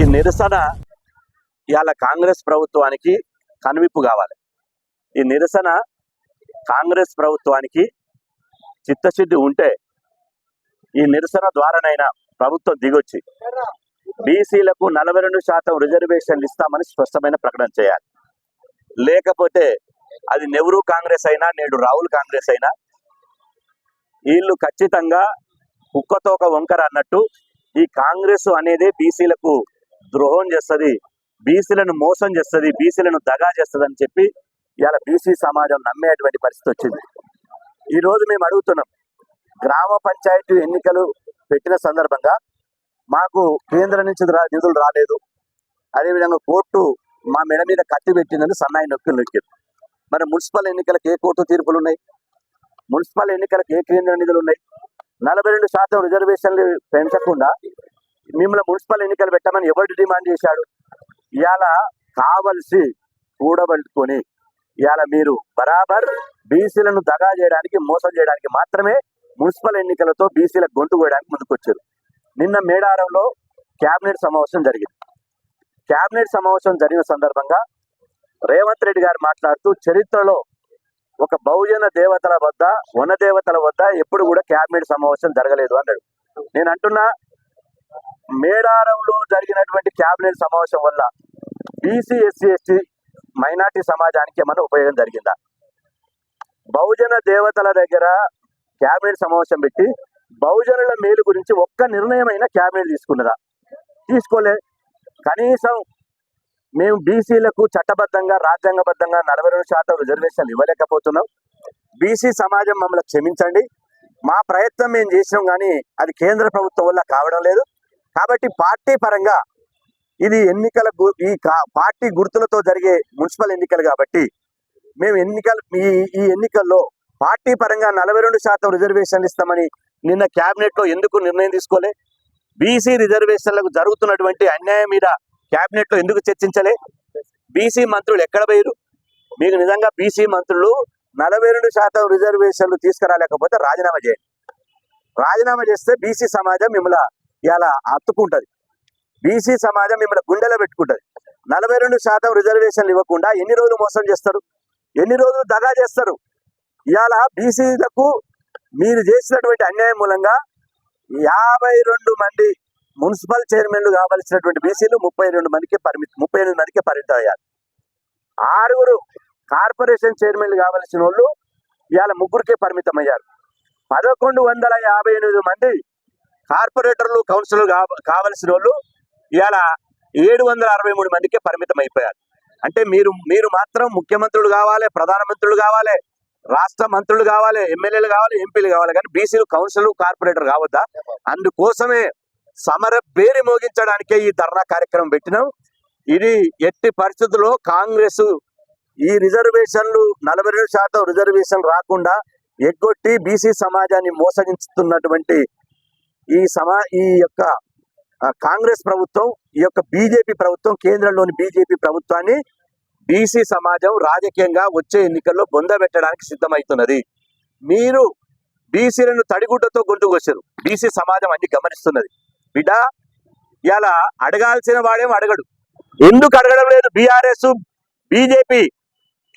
ఈ నిరసన ఇవాళ కాంగ్రెస్ ప్రభుత్వానికి కనువిప్పు కావాలి. ఈ నిరసన కాంగ్రెస్ ప్రభుత్వానికి చిత్తశుద్ధి ఉంటే ఈ నిరసన ద్వారానైనా ప్రభుత్వం దిగొచ్చి బీసీలకు నలభై రెండు శాతం రిజర్వేషన్లు ఇస్తామని స్పష్టమైన ప్రకటన చేయాలి. లేకపోతే అది నెహ్రూ కాంగ్రెస్ అయినా నేడు రాహుల్ కాంగ్రెస్ అయినా వీళ్ళు ఖచ్చితంగా కుక్కతో ఒక వంకర అన్నట్టు ఈ కాంగ్రెస్ అనేది బీసీలకు ద్రోహం చేస్తుంది బీసీలను మోసం చేస్తుంది బీసీలను దగా చేస్తుంది అని చెప్పి ఇవాళ బీసీ సమాజం నమ్మేటువంటి పరిస్థితి వచ్చింది. ఈరోజు మేము అడుగుతున్నాం గ్రామ పంచాయతీ ఎన్నికలు పెట్టిన సందర్భంగా మాకు కేంద్రం నుంచి నిధులు రాలేదు. అదేవిధంగా కోర్టు మా మెడ మీద కత్తి పెట్టిందని సన్నాయి నొక్కి నొక్కారు. మరి మున్సిపల్ ఎన్నికలకు ఏ కోర్టు తీర్పులు ఉన్నాయి మున్సిపల్ ఎన్నికలకు ఏ కేంద్ర నిధులు ఉన్నాయి నలభై రెండు శాతం రిజర్వేషన్లు పెంచకుండా మిమ్మల్ని మున్సిపల్ ఎన్నికలు పెట్టమని ఎవరు డిమాండ్ చేశాడు? ఇవాళ కావలసి కూడబట్టుకొని ఇవాళ మీరు బరాబర్ బీసీలను దగా చేయడానికి మోసం చేయడానికి మాత్రమే మున్సిపల్ ఎన్నికలతో బీసీల గొంతు కోయడానికి ముందుకొచ్చారు. నిన్న మేడారంలో కేబినెట్ సమావేశం జరిగింది. కేబినెట్ సమావేశం జరిగిన సందర్భంగా రేవంత్ రెడ్డి గారు మాట్లాడుతూ చరిత్రలో ఒక బహుజన దేవతల వద్ద వన దేవతల వద్ద ఎప్పుడు కూడా కేబినెట్ సమావేశం జరగలేదు అన్నాడు. నేను అంటున్నా మేడారంలో జరిగినటువంటి క్యాబినెట్ సమావేశం వల్ల బీసీ ఎస్సీ ఎస్టీ మైనార్టీ సమాజానికి ఏమైనా ఉపయోగం జరిగిందా? బహుజన దేవతల దగ్గర క్యాబినెట్ సమావేశం పెట్టి బహుజనుల మేలు గురించి ఒక్క నిర్ణయమైన క్యాబినెట్ తీసుకున్నదా? తీసుకోలే. కనీసం మేము బీసీలకు చట్టబద్ధంగా రాజ్యాంగబద్ధంగా నలభై రెండు శాతం రిజర్వేషన్లు ఇవ్వలేకపోతున్నాం. బీసీ సమాజం మమ్మల్ని క్షమించండి. మా ప్రయత్నం మేము చేసినాం కానీ అది కేంద్ర ప్రభుత్వం వల్ల కావడం లేదు. కాబట్టి పార్టీ పరంగా ఇది ఎన్నికల ఈ పార్టీ గుర్తులతో జరిగే మున్సిపల్ ఎన్నికలు కాబట్టి మేము ఎన్నికలు ఈ ఈ ఎన్నికల్లో పార్టీ పరంగా నలభై రెండు శాతం రిజర్వేషన్లు ఇస్తామని నిన్న కేబినెట్లో ఎందుకు నిర్ణయం తీసుకోలే? బీసీ రిజర్వేషన్లకు జరుగుతున్నటువంటి అన్యాయం మీద కేబినెట్లో ఎందుకు చర్చించలే? బీసీ మంత్రులు ఎక్కడ పోయారు మీకు నిజంగా బీసీ మంత్రులు నలభై రెండు శాతం రిజర్వేషన్లు తీసుకురాలేకపోతే రాజీనామా చేయండి. రాజీనామా చేస్తే బీసీ సమాజం మిమ్మల్ని ఇలా అత్తుకుంటుంది బీసీ సమాజం మిమ్మల్ని గుండెలో పెట్టుకుంటుంది. నలభై రెండు శాతం రిజర్వేషన్లు ఇవ్వకుండా ఎన్ని రోజులు మోసం చేస్తారు? ఎన్ని రోజులు దగా చేస్తారు? ఇవాళ బీసీలకు మీరు చేసినటువంటి అన్యాయం మూలంగా యాభై రెండు మంది మున్సిపల్ చైర్మన్లు కావలసినటువంటి బీసీలు ముప్పై రెండు మందికి పరిమితి ముప్పై ఎనిమిది మందికి పరిమితం అయ్యారు. ఆరుగురు కార్పొరేషన్ చైర్మన్లు కావలసిన వాళ్ళు ఇవాళ ముగ్గురికే పరిమితం అయ్యారు పదకొండు వందల యాభై ఎనిమిది మంది కార్పొరేటర్లు కౌన్సిలర్లు కావలసిన వాళ్ళు ఇవాళ ఏడు వందల అరవై మూడు మందికే పరిమితం అయిపోయారు అంటే మీరు మీరు మాత్రం ముఖ్యమంత్రులు కావాలి ప్రధానమంత్రులు కావాలి రాష్ట్ర మంత్రులు కావాలి ఎమ్మెల్యేలు కావాలి ఎంపీలు కావాలి. కానీ బీసీలు కౌన్సిల్ కార్పొరేటర్ కావద్దా? అందుకోసమే సమర పేరు మోగించడానికే ఈ ధర్నా కార్యక్రమం పెట్టినాం. ఇది ఎట్టి పరిస్థితుల్లో కాంగ్రెస్ ఈ రిజర్వేషన్లు నలభై రెండు శాతం రిజర్వేషన్ రాకుండా ఎగ్గొట్టి బీసీ సమాజాన్ని మోసగించుతున్నటువంటి ఈ సమా ఈ యొక్క కాంగ్రెస్ ప్రభుత్వం ఈ యొక్క బీజేపీ ప్రభుత్వం కేంద్రంలోని బీజేపీ ప్రభుత్వాన్ని బీసీ సమాజం రాజకీయంగా వచ్చే ఎన్నికల్లో బొందబెట్టడానికి సిద్ధమవుతున్నది మీరు బీసీలను తడిగుడ్డతో గొంతుకొచ్చారు బీసీ సమాజం అన్ని గమనిస్తున్నది. బిడ్డ ఇలా అడగాల్సిన వాడేమో అడగడు. ఎందుకు అడగడం లేదు? BRS BJP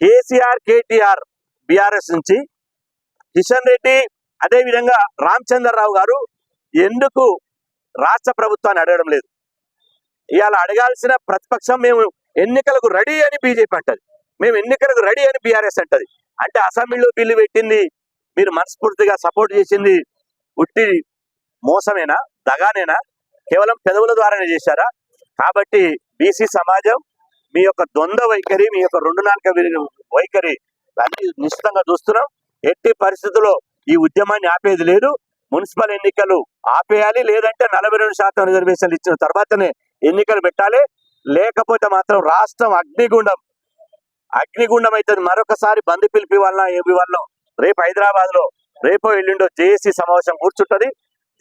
KCR KTR BRS నుంచి. కిషన్ రెడ్డి అదే విధంగా రామచంద్రరావు గారు ఎందుకు రాష్ట్ర ప్రభుత్వాన్ని అడగడం లేదు? ఇవాళ అడగాల్సిన ప్రతిపక్షం మేము ఎన్నికలకు రెడీ అని బీజేపీ అంటది. మేము ఎన్నికలకు రెడీ అని బీఆర్ఎస్ అంటది. అంటే అసెంబ్లీలో బిల్లు పెట్టింది మీరు మనస్ఫూర్తిగా సపోర్ట్ చేసింది ఉట్టి మోసమేనా? దగానేనా? కేవలం పెదవుల ద్వారానే చేశారా? కాబట్టి బీసీ సమాజం మీ యొక్క ద్వంద్వ వైఖరి మీ యొక్క రెండు నాలుక వైఖరి అన్ని నిశ్చితంగా చూస్తున్నాం. ఎట్టి పరిస్థితుల్లో ఈ ఉద్యమాన్ని ఆపేది లేదు. మున్సిపల్ ఎన్నికలు ఆపేయాలి లేదంటే నలభై రెండు శాతం రిజర్వేషన్లు ఇచ్చిన తర్వాతనే ఎన్నికలు పెట్టాలి. లేకపోతే మాత్రం రాష్ట్రం అగ్నిగుండం అగ్నిగుండం అవుతుంది మరొకసారి బంద్ పిలిపి వల్ల ఏపీ వల్ల రేపు హైదరాబాద్లో రేపో ఎల్లుండో జేఏసీ సమావేశం కూర్చుంటది.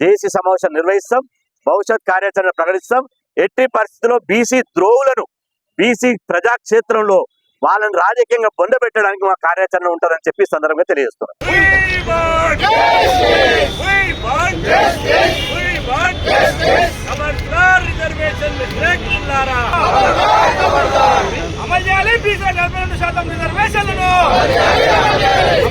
జేఏసీ సమావేశం నిర్వహిస్తాం. భవిష్యత్ కార్యాచరణ ప్రకటిస్తాం. ఎట్టి పరిస్థితుల్లో బీసీ ద్రోవులను బీసీ ప్రజాక్షేత్రంలో వాళ్ళని రాజకీయంగా పొందబెట్టడానికి మా కార్యాచరణ ఉంటుందని చెప్పి సందర్భంగా తెలియజేస్తున్నాం. అమలు చేయాలి. బీసీ నలభై రెండు శాతం రిజర్వేషన్లను.